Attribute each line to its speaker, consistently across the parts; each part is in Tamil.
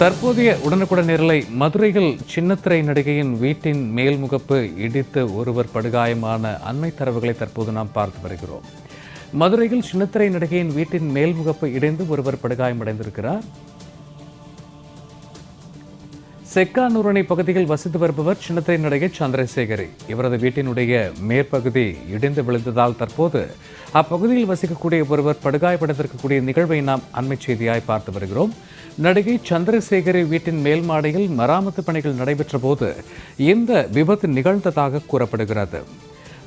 Speaker 1: தற்போதைய உடனுக்குடன் நிரலை மதுரையில் சின்னத்திரை நடிகையின் வீட்டின் மேல்முகப்பு இடித்து ஒருவர் படுகாயமான அண்மை தரவுகளை தற்போது நாம் பார்த்து வருகிறோம். மதுரையில் சின்னத்திரை நடிகையின் வீட்டின் மேல்முகப்பு இடிந்து ஒருவர் படுகாயமடைந்திருக்கிறார். செக்கானூரணி பகுதியில் வசித்து வருபவர் சின்னத்திரை நடிகை சந்திரசேகரி. இவரது வீட்டினுடைய மேற்பகுதி இடிந்து விழுந்ததால் தற்போது அப்பகுதியில் வசிக்கக்கூடிய ஒருவர் படுகாயப்படைந்திருக்கக்கூடிய நிகழ்வை நாம் அண்மை செய்தியாய் பார்த்து வருகிறோம். நடிகை சந்திரசேகரி வீட்டின் மேல் மாடியில் மராமத்து பணிகள் நடைபெற்ற போது இந்த விபத்து நிகழ்ந்ததாக கூறப்படுகிறது.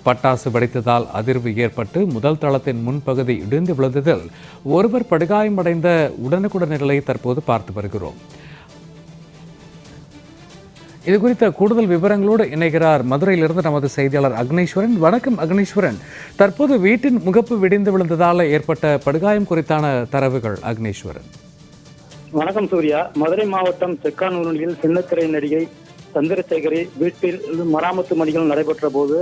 Speaker 1: பட்டாசு வெடித்ததால் அதிர்வு ஏற்பட்டு முதல் தளத்தின் முன்பகுதி இடிந்து விழுந்ததில் ஒருவர் படுகாயமடைந்த உடனுக்குடன் நிலையை தற்போது பார்த்து வருகிறோம். இது குறித்த கூடுதல் விவரங்களோடு இணைகிறார் மதுரையிலிருந்து நமது செய்தியாளர் அக்னேஸ்வரன். வணக்கம் அக்னேஸ்வரன். தற்போது வீட்டின் முகப்பு விடிந்து விழுந்ததால் ஏற்பட்ட படுகாயம் குறித்தான தரவுகள் அக்னேஸ்வரன்.
Speaker 2: வணக்கம் சூர்யா. மதுரை மாவட்டம் செக்கானூரில் சின்னத்திரை நடிகை சந்திரசேகரி வீட்டில் மராமத்து பணிகள் நடைபெற்ற போது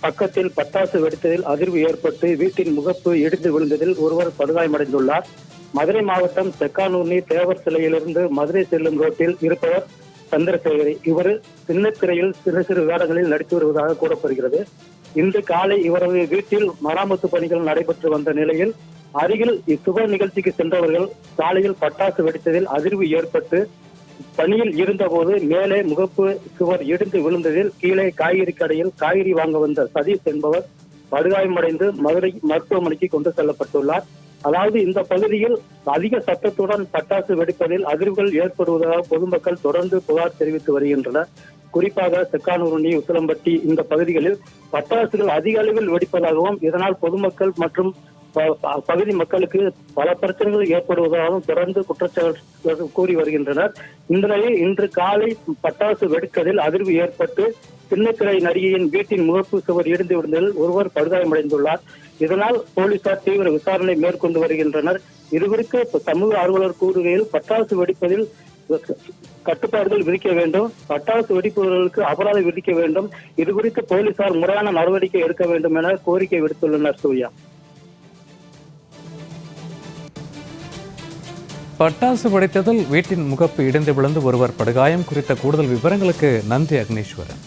Speaker 2: பக்கத்தில் பட்டாசு வெடித்ததில் அதிர்வு ஏற்பட்டு வீட்டின் முகப்பு இடிந்து விழுந்ததில் ஒருவர் படுகாயமடைந்துள்ளார். மதுரை மாவட்டம் செக்கானூர்னி தேவர் சிலையிலிருந்து மதுரை செல்லும் ரோட்டில் இருப்பவர் சந்திரசேகரி இவர் சின்னத்திரையில் சிறு சிறு வேடங்களில் நடித்து வருவதாக கூறப்படுகிறது. இன்று காலை இவரது வீட்டில் மராமத்து பணிகள் நடைபெற்று வந்த நிலையில் அருகில் இச்சுப நிகழ்ச்சிக்கு சென்றவர்கள் சாலையில் பட்டாசு வெடித்ததில் அதிர்வு ஏற்பட்டு பணியில் இருந்தபோது மேலே முகப்பு சுவர் இடிந்து விழுந்ததில் கீழே காய்கறி கடையில் காய்கறி வாங்க வந்த சதீஷ் என்பவர் படுகாயமடைந்து மதுரை மருத்துவமனைக்கு கொண்டு செல்லப்பட்டுள்ளார். அதாவது இந்த பகுதியில் அதிக சத்தத்துடன் பட்டாசு வெடிப்பதில் அதிர்வுகள் ஏற்படுவதாக பொதுமக்கள் தொடர்ந்து புகார் தெரிவித்து வருகின்றனர். குறிப்பாக செக்கானூரணி உசிலம்பட்டி இந்த பகுதிகளில் பட்டாசுகள் அதிக அளவில் வெடிப்பதாகவும் இதனால் பொதுமக்கள் மற்றும் ப- ப- பகுதி மக்களுக்கு பல பிரச்சனைகள் ஏற்படுவதாகவும் தொடர்ந்து குற்றச்சாட்டு கூறி வருகின்றனர். இந்த நிலையில் இன்று காலை பட்டாசு வெடித்ததில் அதிர்வு ஏற்பட்டு சின்னத்திரை நடிகையின் வீட்டின் முகப்பு சுவர் இடிந்து விழுந்ததில் ஒருவர் படுகாயமடைந்துள்ளார். இதனால் போலீசார் தீவிர விசாரணை மேற்கொண்டு வருகின்றனர். இதுகுறித்து சமூக ஆர்வலர் கூறுகையில் பட்டாசு வெடிப்பதில் கட்டுப்பாடுகள் விதிக்க வேண்டும். பட்டாசு வெடிப்பவர்களுக்கு அபராதம் விதிக்க வேண்டும். இது குறித்து போலீசார் முறையான நடவடிக்கை எடுக்க வேண்டும் என கோரிக்கை விடுத்துள்ளனர் சூர்யா.
Speaker 1: பட்டாசு வெடித்ததில் வீட்டின் முகப்பு இடிந்து விழுந்து ஒருவர் படுகாயம் குறித்த கூடுதல் விவரங்களுக்கு நன்றி அக்னீஸ்வரன்.